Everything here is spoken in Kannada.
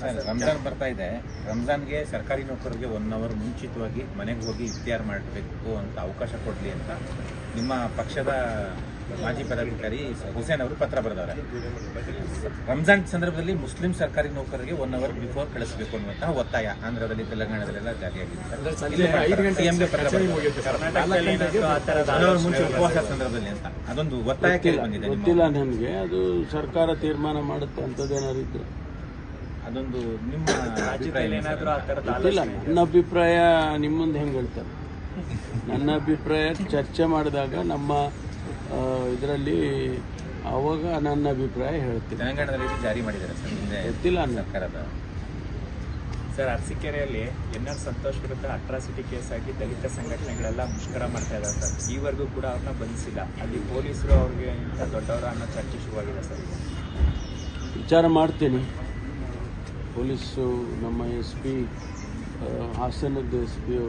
ಸರ್ ರಂಜಾನ್ ಬರ್ತಾ ಇದೆ. ರಂಜಾನ್ಗೆ ಸರ್ಕಾರಿ ನೌಕರರಿಗೆ ಒನ್ ಅವರ್ ಮುಂಚಿತವಾಗಿ ಮನೆಗೆ ಹೋಗಿ ಇಫ್ತಿಯಾರ್ ಮಾಡಬೇಕು ಅಂತ ಅವಕಾಶ ಕೊಡಲಿ ಅಂತ ನಿಮ್ಮ ಪಕ್ಷದ ಮಾಜಿ ಪದಾಧಿಕಾರಿ ಹುಸೇನ್ ಅವರು ಪತ್ರ ಬರೆದವ್ರೆ. ರಂಜಾನ್ ಸಂದರ್ಭದಲ್ಲಿ ಮುಸ್ಲಿಂ ಸರ್ಕಾರಿ ನೌಕರರಿಗೆ ಒನ್ ಅವರ್ ಬಿಫೋರ್ ಕಳಿಸಬೇಕು ಅನ್ನುವಂತಹ ಒತ್ತಾಯ ಆಂಧ್ರದಲ್ಲಿ ತೆಲಂಗಾಣದಲ್ಲೆಲ್ಲ ಜಾರಿಯಾಗಿದೆ ಮುಂಚೆ ಉಪವಾಸ ಸಂದರ್ಭದಲ್ಲಿ ಅಂತ ಅದೊಂದು ಒತ್ತಾಯ ಕೇಳಿ ಬಂದಿದೆ ನಿಮ್ಮ- ಗೊತ್ತಿಲ್ಲ ನನಗೆ ಅದು ಸರ್ಕಾರ ತೀರ್ಮಾನ ಮಾಡುತ್ತೆ ಅಂಥದ್ದೇನಾದ್ರು ಇದ್ರೆ. ಅದೊಂದು ನಿಮ್ಮ? ಗೊತ್ತಿಲ್ಲ. ನನ್ನ ಅಭಿಪ್ರಾಯ ನಿಮ್ಮ ಮುಂದೆ ಹೆಂಗೆ ಹೇಳ್ತಾರೆ? ನನ್ನ ಅಭಿಪ್ರಾಯ ಚರ್ಚೆ ಮಾಡಿದಾಗ ನಮ್ಮ ಇದರಲ್ಲಿ ಅವಾಗ ನನ್ನ ಅಭಿಪ್ರಾಯ ಹೇಳ್ತೀನಿ. ತೆಲಂಗಾಣದಲ್ಲಿ ಇದು ಜಾರಿ ಮಾಡಿದ್ದಾರೆ ಸರ್ ಹಿಂದೆ ಗೊತ್ತಿಲ್ಲ ಸರ್ಕಾರದ. ಸರ್ ಅರಸೀಕೆರೆಯಲ್ಲಿ ಎನ್ ಆರ್ ಸಂತೋಷ್ ವಿರುದ್ಧ ಅಟ್ರಾಸಿಟಿ ಕೇಸ್ ಆಗಿ ದಲಿತ ಸಂಘಟನೆಗಳೆಲ್ಲ ಮುಷ್ಕರ ಮಾಡ್ತಾ ಇದ್ದಾರೆ ಸರ್. ಈವರೆಗೂ ಕೂಡ ಅವ್ರನ್ನ ಬಂಧಿಸಿಲ್ಲ. ಅಲ್ಲಿ ಪೊಲೀಸರು ಅವ್ರಿಗೆ ಇಂಥ ದೊಡ್ಡವರ ಅನ್ನೋ ಚರ್ಚೆ ಶುರುವಾಗಿದೆ ಸರ್ ವಿಚಾರ ಮಾಡ್ತೀನಿ. ಪೊಲೀಸು ನಮ್ಮ ಎಸ್ ಪಿ ಹಾಸನದ ಎಸ್ ಪಿ ಅವರು